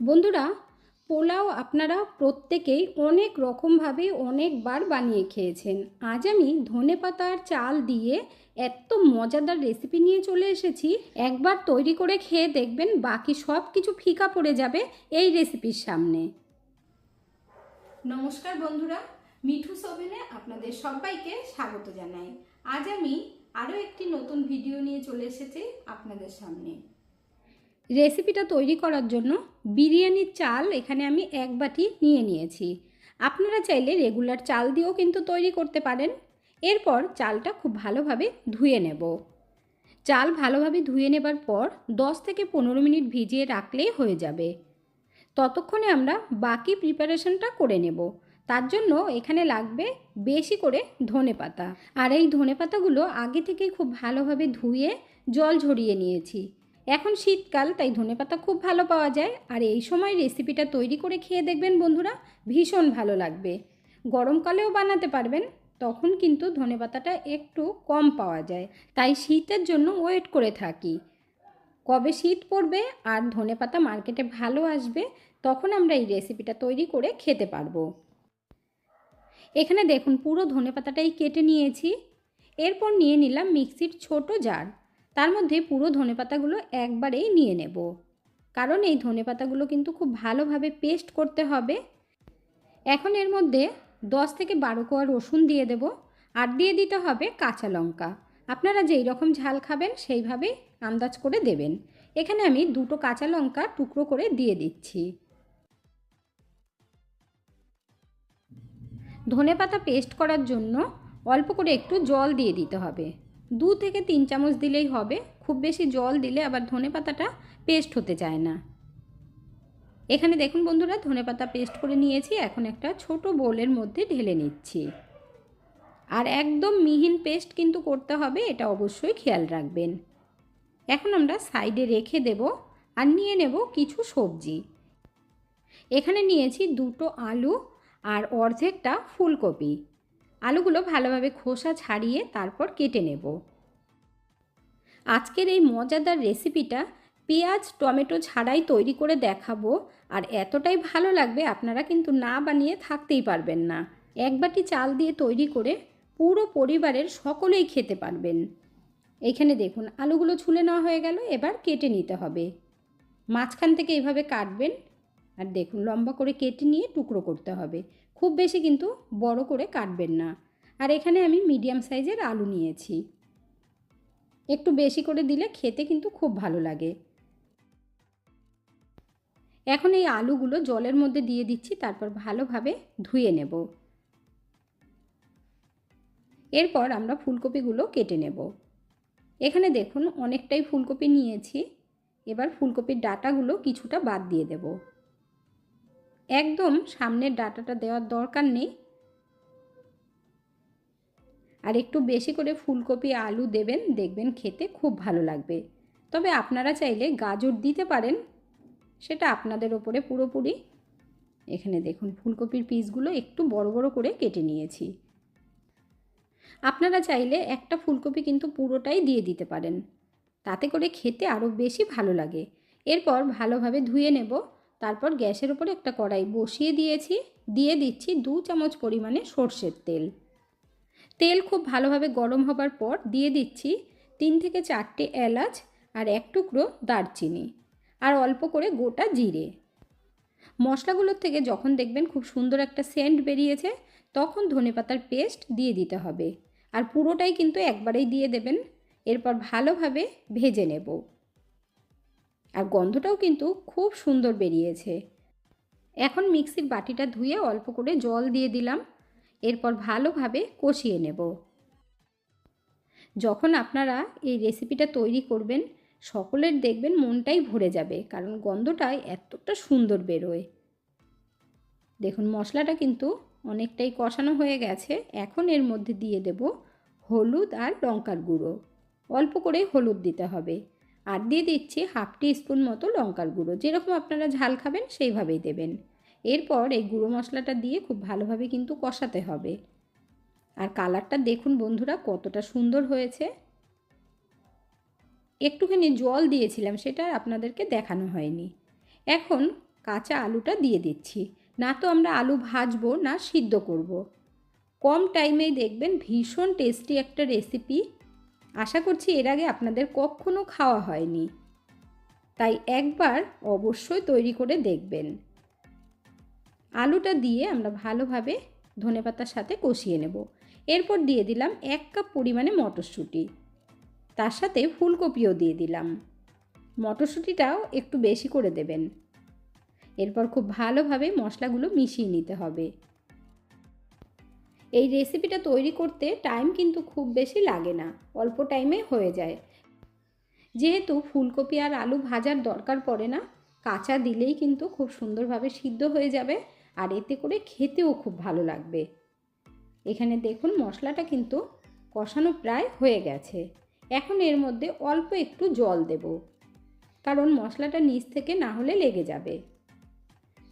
বন্ধুরা, পোলাও আপনারা প্রত্যেকেই অনেক রকমভাবে অনেকবার বানিয়ে খেয়েছেন। আজ আমি ধনে পাতার চাল দিয়ে এত মজাদার রেসিপি নিয়ে চলে এসেছি। একবার তৈরি করে খেয়ে দেখবেন বাকি সব কিছু ফিকা পড়ে যাবে এই রেসিপির সামনে। নমস্কার বন্ধুরা, মিঠু সোভেনে আপনাদের সবাইকে স্বাগত জানাই। আজ আমি আরও একটি নতুন ভিডিও নিয়ে চলে এসেছি আপনাদের সামনে। রেসিপিটা তৈরি করার জন্য বিরিয়ানির চাল এখানে আমি এক বাটি নিয়ে নিয়েছি। আপনারা চাইলে রেগুলার চাল দিয়েও কিন্তু তৈরি করতে পারেন। এরপর চালটা খুব ভালোভাবে ধুয়ে নেব। চাল ভালোভাবে ধুয়ে নেবার পর 10 থেকে পনেরো মিনিট ভিজিয়ে রাখলেই হয়ে যাবে। ততক্ষণে আমরা বাকি প্রিপারেশনটা করে নেব। তার জন্য এখানে লাগবে বেশি করে ধনে পাতা। আর এই ধনে পাতাগুলো আগে থেকেই খুব ভালোভাবে ধুয়ে জল ঝরিয়ে নিয়েছি। এখন শীতকাল, তাই ধনেপাতা খুব ভালো পাওয়া যায়। আর এই সময় রেসিপিটা তৈরি করে খেয়ে দেখবেন বন্ধুরা, ভীষণ ভালো লাগবে। গরমকালেও বানাতে পারবেন, তখন কিন্তু ধনেপাতাটা একটু কম পাওয়া যায়। তাই শীতের জন্য ওয়েট করে থাকি। কবে শীত পড়বে আর ধনেপাতা মার্কেটে ভালো আসবে, তখন আমরা এই রেসিপিটা তৈরি করে খেতে পারব। এখানে দেখুন, পুরো ধনেপাতাটাই কেটে নিয়েছি। এরপর নিয়ে নিলাম মিক্সির ছোট জার তার মধ্যে পুরো ধনেপাতাগুলো একবারেই নিয়ে নেব। কারণ এই ধনেপাতাগুলো কিন্তু খুব ভালোভাবে পেস্ট করতে হবে। এখন এর মধ্যে দশ থেকে বারো কোয়া রসুন দিয়ে দেব আর দিয়ে দিতে হবে কাঁচা লঙ্কা। আপনারা যেই রকম ঝাল খাবেন সেইভাবে আন্দাজ করে দেবেন। এখানে আমি দুটো কাঁচা লঙ্কা টুকরো করে দিয়ে দিচ্ছি। ধনেপাতা পেস্ট করার জন্য অল্প করে একটু জল দিয়ে দিতে হবে। দু থেকে তিন চামচ দিলেই হবে। খুব বেশি জল দিলে আবার ধনে পাতাটা পেস্ট হতে চায় না। এখানে দেখুন বন্ধুরা, ধনে পাতা পেস্ট করে নিয়েছি, এখন একটা ছোট বোলের মধ্যে ঢেলে নিচ্ছি। আর একদম মিহিন পেস্ট কিন্তু করতে হবে, এটা অবশ্যই খেয়াল রাখবেন। এখন আমরা সাইডে রেখে দেব আর নিয়ে নেব কিছু সবজি। এখানে নিয়েছি দুটো আলু আর অর্ধেকটা ফুলকপি। আলুগুলো ভালোভাবে খোসা ছাড়িয়ে তারপর কেটে নেব। আজকের এই মজাদার রেসিপিটা পেঁয়াজ, টমেটো ছাড়াই তৈরি করে দেখাবো আর এতটাই ভালো লাগবে আপনারা কিন্তু না বানিয়ে থাকতেই পারবেন না। এক বাটি চাল দিয়ে তৈরি করে পুরো পরিবারের সকলেই খেতে পারবেন। এখানে দেখুন, আলুগুলো ছুলে নেওয়া হয়ে গেল, এবার কেটে নিতে হবে। মাঝখান থেকে এভাবে কাটবেন আর দেখুন, লম্বা করে কেটে নিয়ে টুকরো করতে হবে। খুব বেশি কিন্তু বড় করে কাটবেন না। আর এখানে আমি মিডিয়াম সাইজের আলু নিয়েছি। একটু বেশি করে দিলে খেতে কিন্তু খুব ভালো লাগে। এখন এই আলুগুলো জলের মধ্যে দিয়ে দিচ্ছি, তারপর ভালোভাবে ধুয়ে নেব। এরপর আমরা ফুলকপিগুলো কেটে নেব। এখানে দেখুন, অনেকটাই ফুলকপি নিয়েছি। এবার ফুলকপির ডাটাগুলো কিছুটা বাদ দিয়ে দেব। একদম সামনের ডাটাটা দেওয়ার দরকার নেই। আর একটু বেশি করে ফুলকপি, আলু দেবেন, দেখবেন খেতে খুব ভালো লাগবে। তবে আপনারা চাইলে গাজর দিতে পারেন, সেটা আপনাদের ওপরে পুরোপুরি। এখানে দেখুন, ফুলকপির পিসগুলো একটু বড় বড় করে কেটে নিয়েছি। আপনারা চাইলে একটা ফুলকপি কিন্তু পুরোটাই দিয়ে দিতে পারেন। তাতে করে খেতে আরও বেশি ভালো লাগে। এরপর ভালোভাবে ধুয়ে নেব। তারপর গ্যাসের ওপরে একটা কড়াই বসিয়ে দিয়েছি, দিয়ে দিচ্ছি দু চামচ পরিমাণে সর্ষের তেল। তেল খুব ভালোভাবে গরম হবার পর দিয়ে দিচ্ছি তিন থেকে চারটে এলাচ আর এক টুকরো দারচিনি আর অল্প করে গোটা জিরে। মশলাগুলোর থেকে যখন দেখবেন খুব সুন্দর একটা সেন্ট বেরিয়েছে, তখন ধনেপাতার পেস্ট দিয়ে দিতে হবে। আর পুরোটাই কিন্তু একবারেই দিয়ে দেবেন। এরপর ভালোভাবে ভেজে নেব। আর গন্ধটাও কিন্তু খুব সুন্দর বেরিয়েছে। এখন মিক্সির বাটিটা ধুয়ে অল্প করে জল দিয়ে দিলাম। এরপর ভালোভাবে কষিয়ে নেব। যখন আপনারা এই রেসিপিটা তৈরি করবেন, সকলের দেখবেন মনটাই ভরে যাবে, কারণ গন্ধটাই এতটা সুন্দর বেরোয়। দেখুন, মশলাটা কিন্তু অনেকটাই কষানো হয়ে গেছে। এখন এর মধ্যে দিয়ে দেব হলুদ আর লঙ্কার গুঁড়ো। অল্প করে হলুদ দিতে হবে। আর দিয়ে দিচ্ছি হাফ টি স্পুন মতো লঙ্কার গুঁড়ো। যেরকম আপনারা ঝাল খাবেন, সেইভাবেই দেবেন। এরপর এই গুঁড়ো মশলাটা দিয়ে খুব ভালোভাবে কিন্তু কষাতে হবে। আর কালারটা দেখুন বন্ধুরা, কতটা সুন্দর হয়েছে। একটুখানি জল দিয়েছিলাম, সেটা আপনাদেরকে দেখানো হয়নি। এখন কাঁচা আলুটা দিয়ে দিচ্ছি। না তো আমরা আলু ভাজবো, না সিদ্ধ করব। কম টাইমেই দেখবেন ভীষণ টেস্টি একটা রেসিপি। আশা করছি এর আগে আপনাদের কখনো খাওয়া হয়নি। তাই একবার অবশ্যই তৈরি করে দেখবেন। আলুটা দিয়ে আমরা ভালোভাবে ধনেপাতার সাথে কষিয়ে নেব। এরপর দিয়ে দিলাম এক কাপ পরিমাণে মটরশুঁটি। তার সাথে ফুলকপিও দিয়ে দিলাম। মটরশুঁটিটাও একটু বেশি করে দেবেন। এরপর খুব ভালোভাবে মশলাগুলো মিশিয়ে নিতে হবে। এই রেসিপিটা তৈরি করতে টাইম কিন্তু খুব বেশি লাগে না, অল্প টাইমে হয়ে যায়। যেহেতু ফুলকপি আর আলু ভাজার দরকার পড়ে না, কাঁচা দিলেই কিন্তু খুব সুন্দরভাবে সিদ্ধ হয়ে যাবে আর এতে করে খেতেও খুব ভালো লাগবে। এখানে দেখুন মশলাটা কিন্তু কষানো প্রায় হয়ে গেছে। এখন এর মধ্যে অল্প একটু জল দেব, কারণ মশলাটা নিচ থেকে না হলে লেগে যাবে।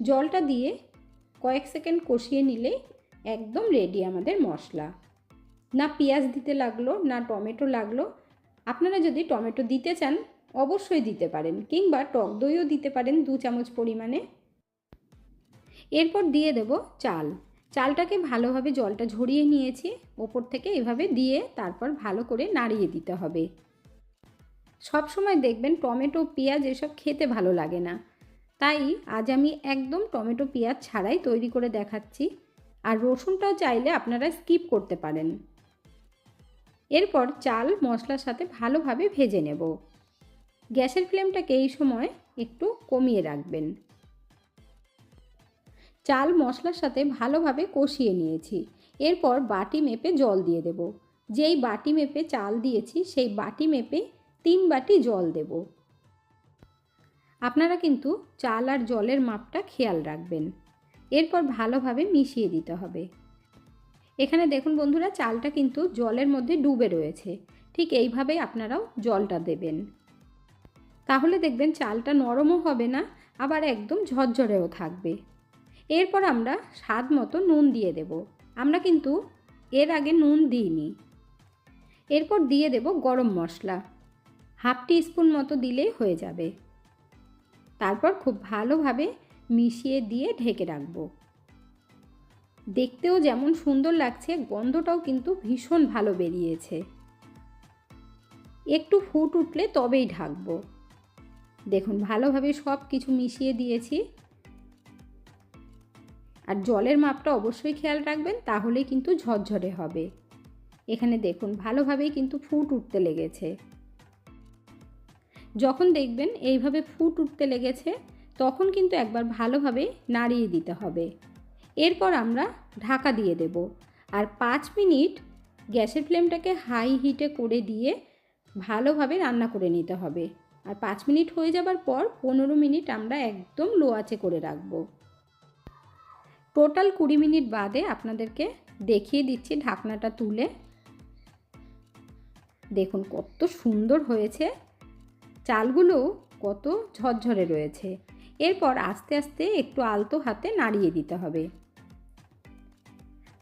জলটা দিয়ে কয়েক সেকেন্ড কষিয়ে নিলে একদম রেডি আমাদের মশলা। না পেঁয়াজ দিতে লাগল, না টমেটো লাগল। আপনারা যদি টমেটো দিতে চান, অবশ্যই দিতে পারেন, কিংবা টক দইও দিতে পারেন দু চামচ পরিমাণে। এরপর দিয়ে দেব চাল। চালটাকে ভালোভাবে জলটা ঝরিয়ে নিয়েছি, ওপর থেকে এভাবে দিয়ে তারপর ভালো করে নাড়িয়ে দিতে হবে। সব সময় দেখবেন টমেটো, পেঁয়াজ এসব খেতে ভালো লাগে না। তাই আজ আমি একদম টমেটো, পেঁয়াজ ছাড়াই তৈরি করে দেখাচ্ছি। আর রসুনটাও চাইলে আপনারা স্কিপ করতে পারেন। এরপর চাল, মশলার সাথে ভালোভাবে ভেজে নেব। গ্যাসের ফ্লেমটাকে এই সময় একটু কমিয়ে রাখবেন। চাল, মশলার সাথে ভালোভাবে কষিয়ে নিয়েছি। এরপর বাটি মেপে জল দিয়ে দেব। যেই বাটি মেপে চাল দিয়েছি, সেই বাটি মেপে তিন বাটি জল দেব। আপনারা কিন্তু চাল আর জলের মাপটা খেয়াল রাখবেন। এরপর ভালোভাবে মিশিয়ে দিতে হবে। এখানে দেখুন বন্ধুরা, চালটা কিন্তু জলের মধ্যে ডুবে রয়েছে। ঠিক এইভাবেই আপনারাও জলটা দেবেন। তাহলে দেখবেন চালটা নরমও হবে না, আবার একদম ঝরঝরেও থাকবে। এরপর আমরা স্বাদ মতো নুন দিয়ে দেব। আমরা কিন্তু এর আগে নুন দিইনি। এরপর দিয়ে দেব গরম মশলা। হাফ টি স্পুন মতো দিলেই হয়ে যাবে। তারপর খুব ভালোভাবে মিশিয়ে দিয়ে ঢেকে রাখব। দেখতেও যেমন সুন্দর লাগছে, গন্ধটাও কিন্তু ভীষণ ভালো বেরিয়েছে। একটু ফুট উঠলে তবেই ঢাকবো। দেখুন, ভালোভাবে সব কিছু মিশিয়ে দিয়েছি। আর জলের মাপটা অবশ্যই খেয়াল রাখবেন তাহলে কিন্তু ঝরঝরে হবে। এখানে দেখুন, ভালোভাবেই কিন্তু ফুট উঠতে লেগেছে। যখন দেখবেন, এইভাবে ফুট উঠতে লেগেছে তখন কিন্তু একবার ভালোভাবে নাড়িয়ে দিতে হবে। এরপর আমরা ঢাকা দিয়ে দেব। আর পাঁচ মিনিট গ্যাসের ফ্লেমটাকে হাই হিটে করে দিয়ে ভালোভাবে রান্না করে নিতে হবে। আর পাঁচ মিনিট হয়ে যাবার পর পনেরো মিনিট আমরা একদম লো আঁচে করে রাখব। টোটাল কুড়ি মিনিট বাদে আপনাদেরকে দেখিয়ে দিচ্ছি ঢাকনাটা তুলে। দেখুন কত সুন্দর হয়েছে। চালগুলো কত ঝরঝরে রয়েছে। এরপর আস্তে আস্তে একটু আলতো হাতে নাড়িয়ে দিতে হবে।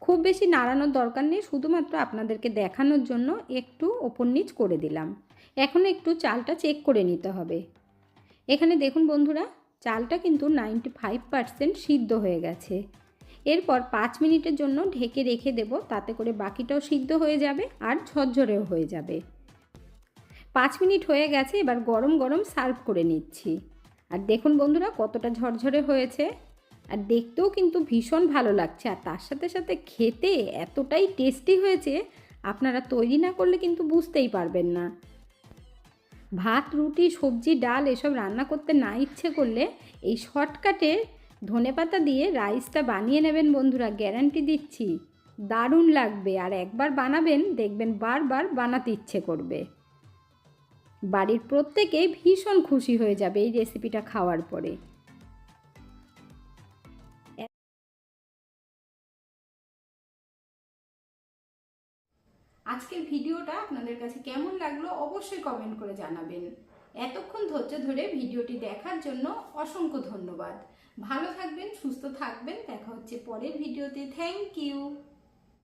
খুব বেশি নাড়ানোর দরকার নেই, শুধুমাত্র আপনাদেরকে দেখানোর জন্য একটু ওপর নিচ করে দিলাম। এখন একটু চালটা চেক করে নিতে হবে। এখানে দেখুন বন্ধুরা, চালটা কিন্তু নাইনটি ফাইভ পারসেন্ট সিদ্ধ হয়ে গেছে। এরপর পাঁচ মিনিটের জন্য ঢেকে রেখে দেব, তাতে করে বাকিটাও সিদ্ধ হয়ে যাবে আর ঝরঝরেও হয়ে যাবে। পাঁচ মিনিট হয়ে গেছে, এবার গরম গরম সার্ভ করে নিচ্ছি। আর দেখুন বন্ধুরা, কতটা ঝরঝরে হয়েছে। আর দেখতেও কিন্তু ভীষণ ভালো লাগছে। আর তার সাথে সাথে খেতে এতটাই টেস্টি হয়েছে, আপনারা তৈরি না করলে কিন্তু বুঝতেই পারবেন না। ভাত, রুটি, সবজি, ডাল এসব রান্না করতে না ইচ্ছে করলে এই শর্টকাটে ধনেপাতা দিয়ে রাইসটা বানিয়ে নেবেন বন্ধুরা গ্যারান্টি দিচ্ছি। দারুণ লাগবে। আর একবার বানাবেন, দেখবেন বারবার বানাতে ইচ্ছে করবে। বাড়ির প্রত্যেকেই ভীষণ খুশি হয়ে যাবে এই রেসিপিটা খাওয়ার পরে। আজকের ভিডিওটা আপনাদের কাছে কেমন লাগল অবশ্যই কমেন্ট করে জানাবেন। এতক্ষণ ধৈর্য ধরে ভিডিওটি দেখার জন্য অসংখ্য ধন্যবাদ। ভালো থাকবেন, সুস্থ থাকবেন, দেখা হচ্ছে পরের ভিডিওতে। Thank you